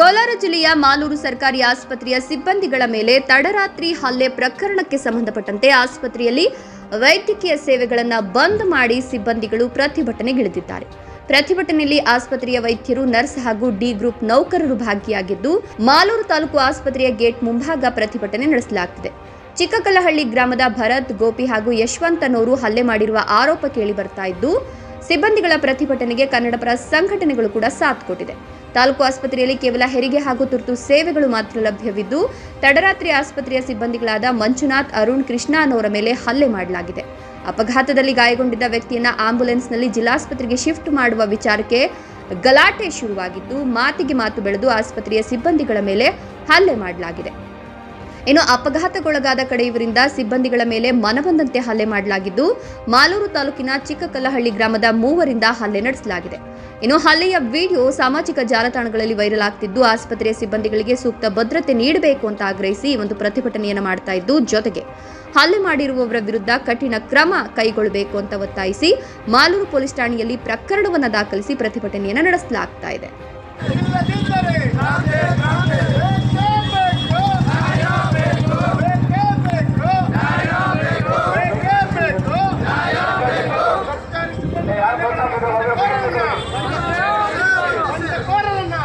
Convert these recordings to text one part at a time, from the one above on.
ಕೋಲಾರ ಜಿಲ್ಲೆಯ ಮಾಲೂರು ಸರ್ಕಾರಿ ಆಸ್ಪತ್ರೆಯ ಸಿಬ್ಬಂದಿಗಳ ಮೇಲೆ ತಡರಾತ್ರಿ ಹಲ್ಲೆ ಪ್ರಕರಣಕ್ಕೆ ಸಂಬಂಧಪಟ್ಟಂತೆ ಆಸ್ಪತ್ರೆಯಲ್ಲಿ ವೈದ್ಯಕೀಯ ಸೇವೆಗಳನ್ನು ಬಂದ್ ಮಾಡಿ ಸಿಬ್ಬಂದಿಗಳು ಪ್ರತಿಭಟನೆಗಿಳಿದಿದ್ದಾರೆ. ಪ್ರತಿಭಟನೆಯಲ್ಲಿ ಆಸ್ಪತ್ರೆಯ ವೈದ್ಯರು ನರ್ಸ್ ಹಾಗೂ ಡಿ ಗ್ರೂಪ್ ನೌಕರರು ಭಾಗಿಯಾಗಿದ್ದು, ಮಾಲೂರು ತಾಲೂಕು ಆಸ್ಪತ್ರೆಯ ಗೇಟ್ ಮುಂಭಾಗ ಪ್ರತಿಭಟನೆ ನಡೆಸಲಾಗುತ್ತಿದೆ ಚಿಕ್ಕಕಲ್ಲಹಳ್ಳಿ ಗ್ರಾಮದ ಭರತ್, ಗೋಪಿ ಹಾಗೂ ಯಶವಂತ್ ಅನ್ನೋರು ಹಲ್ಲೆ ಮಾಡಿರುವ ಆರೋಪ ಕೇಳಿ ಬರ್ತಾ ಇದ್ದು, ಸಿಬ್ಬಂದಿಗಳ ಪ್ರತಿಭಟನೆಗೆ ಕನ್ನಡಪರ ಸಂಘಟನೆಗಳು ಕೂಡ ಸಾಥ್ ಕೊಟ್ಟಿದೆ. ತಾಲೂಕು ಆಸ್ಪತ್ರೆಯಲ್ಲಿ ಕೇವಲ ಹೆರಿಗೆ ಹಾಗೂ ತುರ್ತು ಸೇವೆಗಳು ಮಾತ್ರ ಲಭ್ಯವಿದ್ದು, ತಡರಾತ್ರಿ ಆಸ್ಪತ್ರೆಯ ಸಿಬ್ಬಂದಿಗಳಾದ ಮಂಜುನಾಥ್, ಅರುಣ್, ಕೃಷ್ಣ ಅನ್ನೋರ ಮೇಲೆ ಹಲ್ಲೆ ಮಾಡಲಾಗಿದೆ. ಅಪಘಾತದಲ್ಲಿ ಗಾಯಗೊಂಡಿದ್ದ ವ್ಯಕ್ತಿಯನ್ನ ಆಂಬ್ಯುಲೆನ್ಸ್ನಲ್ಲಿ ಜಿಲ್ಲಾಸ್ಪತ್ರೆಗೆ ಶಿಫ್ಟ್ ಮಾಡುವ ವಿಚಾರಕ್ಕೆ ಗಲಾಟೆ ಶುರುವಾಗಿದ್ದು, ಮಾತಿಗೆ ಮಾತು ಬೆಳೆದು ಆಸ್ಪತ್ರೆಯ ಸಿಬ್ಬಂದಿಗಳ ಮೇಲೆ ಹಲ್ಲೆ ಮಾಡಲಾಗಿದೆ. ಇನ್ನು ಅಪಘಾತಗೊಳಗಾದ ಕಡೆಯವರಿಂದ ಸಿಬ್ಬಂದಿಗಳ ಮೇಲೆ ಮನಬಂದಂತೆ ಹಲ್ಲೆ ಮಾಡಲಾಗಿದ್ದು, ಮಾಲೂರು ತಾಲೂಕಿನ ಚಿಕ್ಕಕಲ್ಲಹಳ್ಳಿ ಗ್ರಾಮದ ಮೂವರಿಂದ ಹಲ್ಲೆ ನಡೆಸಲಾಗಿದೆ. ಇನ್ನು ಹಲ್ಲೆಯ ವಿಡಿಯೋ ಸಾಮಾಜಿಕ ಜಾಲತಾಣಗಳಲ್ಲಿ ವೈರಲ್ ಆಗ್ತಿದ್ದು, ಆಸ್ಪತ್ರೆಯ ಸಿಬ್ಬಂದಿಗಳಿಗೆ ಸೂಕ್ತ ಭದ್ರತೆ ನೀಡಬೇಕು ಅಂತ ಆಗ್ರಹಿಸಿ ಒಂದು ಪ್ರತಿಭಟನೆಯನ್ನು ಮಾಡ್ತಾ ಇದ್ದು ಜೊತೆಗೆ ಹಲ್ಲೆ ಮಾಡಿರುವವರ ವಿರುದ್ಧ ಕಠಿಣ ಕ್ರಮ ಕೈಗೊಳ್ಳಬೇಕು ಅಂತ ಒತ್ತಾಯಿಸಿ ಮಾಲೂರು ಪೊಲೀಸ್ ಠಾಣೆಯಲ್ಲಿ ಪ್ರಕರಣವನ್ನು ದಾಖಲಿಸಿ ಪ್ರತಿಭಟನೆಯನ್ನು ನಡೆಸಲಾಗ್ತಾ ಇದೆ ಇಲ್ಲದಿದ್ದರೆ ಬೇಕೇ ಬೇಕು. ಬೇಕೇ ಬೇಕು. ಸರ್ಕಾರಿ ಸಿಬ್ಬಂದಿ ಬಂದಕೋರರನ್ನ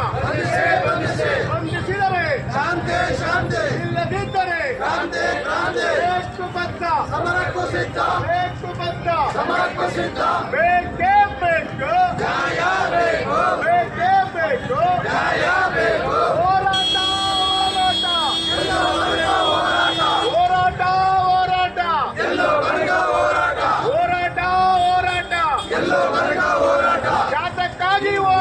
ಬಂಧಿಸಿದರೆ ಇಲ್ಲದಿದ್ದರೆ ಬೇಕು ಬದ್ಧ ಬೇಕು ಬದ್ಧ ಬೇಕೇ ಬೇಕು. ಬೇಕೇ. ಬೇಕು. ಹೋರಾಟ ಹೋರಾಟ. ಹೋರಾಟ. ಹೋರಾಟ ಹೋರಾಟ. ಹೋರಾಟ. ಜಾತಕ್ಕಾಗಿ ಹೋರಾಟ.